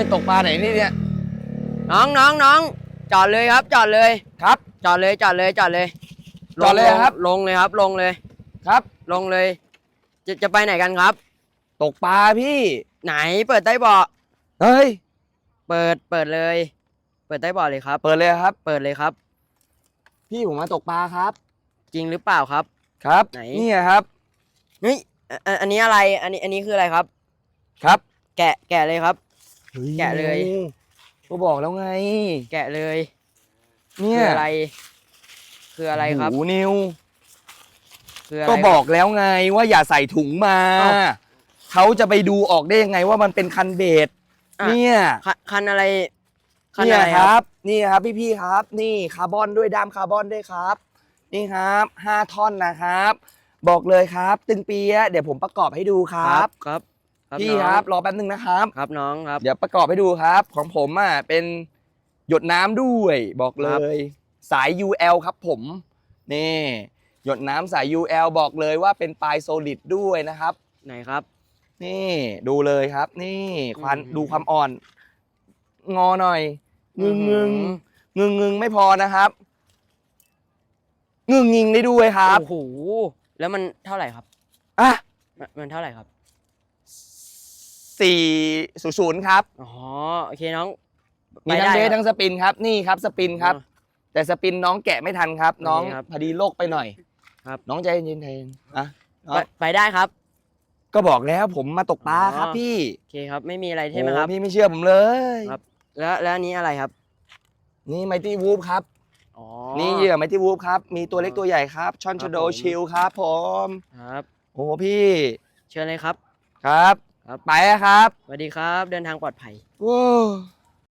ยตกปลาไหนนี่เนี่ยน้องน้องน้องจอดเลยครับ จอดเลย ครับ จอดเลยจอดเลยจอดเลยจอดเลยงครับ ลงเลยครับ ลงเลยครับ ลงเลย จะจะไปไหนกันครับ ตกปลาพี่ ไหนเปิดใต้เบาะเฮ้ย เปิดเปิดเลย เปิดใต้เบาะเลยครับ เปิดเลยครับ เปิดเลยครับ พี่ผมมาตกปลาครับ จริงหรือเปล่าครับ ครับไหนนี่ครับเฮ้ยอะอะอันนี้อะไร อันนี้อันนี้คืออะไรครับ ครับ แกะแกะเลยครับ แกะเลย ก็บอกแล้วไง แกะเลย เนี่คืยออะไร คืออะไรครับหูนิว คืออะไรก็ครับ บอกแล้วไงว่าอย่าใส่ถุงมาเอ้าเขาจะไปดูออกได้ยังไงว่ามันเป็นคันเบดอะ เนี่ยคันคันอะไร คันเนี่อะยไรคครัรับ บ นี่ครับพี่ๆครับ นี่คาร์บอนด้วยด้ามคาร์บอนด้วยครับ นี่ครับห้าท่อนนะครับ บอกเลยครับ ตึงเปียะเดี๋ยวผมประกอบให้ดูครับ ครับ พี่น้องครับรอแป๊บนึงนะครับ ครับน้องครับเดี๋ยวประกอบให้ดูครับ ของผมอะเป็นหยดน้ำด้วยบอกเลครับยสาย UL ครับผมนี่หยดน้ำสาย UL บอกเลยว่าเป็นปลายโซลิดด้วยนะครับ ไหนครับ นี่ดูเลยครับ นี่ควันอืมดูความอ่อน งอหน่อย งึงงึงอื้อหืงึงงึงไม่พอนะครับงึงงิงได้ด้วยครับโอ้โหแล้วมันเท่าไหร่ครับอะมันมันเท่าไหร่ครับ สี่ศูนย์ครับอ๋อโอเคน้องมีทั้งเบคสรับทั้งสปินครับนี่ครับสปินครับอ๋อแต่สปินน้องแกะไม่ทันครับ น้องนี่ครับพอดีโลกไปหน่อย ครับ น้องใจเย็นๆใจเย็นอะไปไปได้ครับ ก็บอกแล้วผมมาตกปลาครับอ๋อพี่โอเคครับ ไม่มีอะไรใช่ไหมครับโอ้พี่ไม่เชื่อผมเลยครับ แล้วแล้วอันนี้อะไรครับ นี่ไมตี้วูฟครับอ๋อนี่เหยื่อไมตี้วูฟครับ มีตัวเล็กตัวใหญ่ครับช่อนครัชบโดผมชิลครับผมครับโอ้พี่ เชิญเลยครับครับ ครับไปอะครับ สวัสดีครับ เดินทางปลอดภัย ว้าว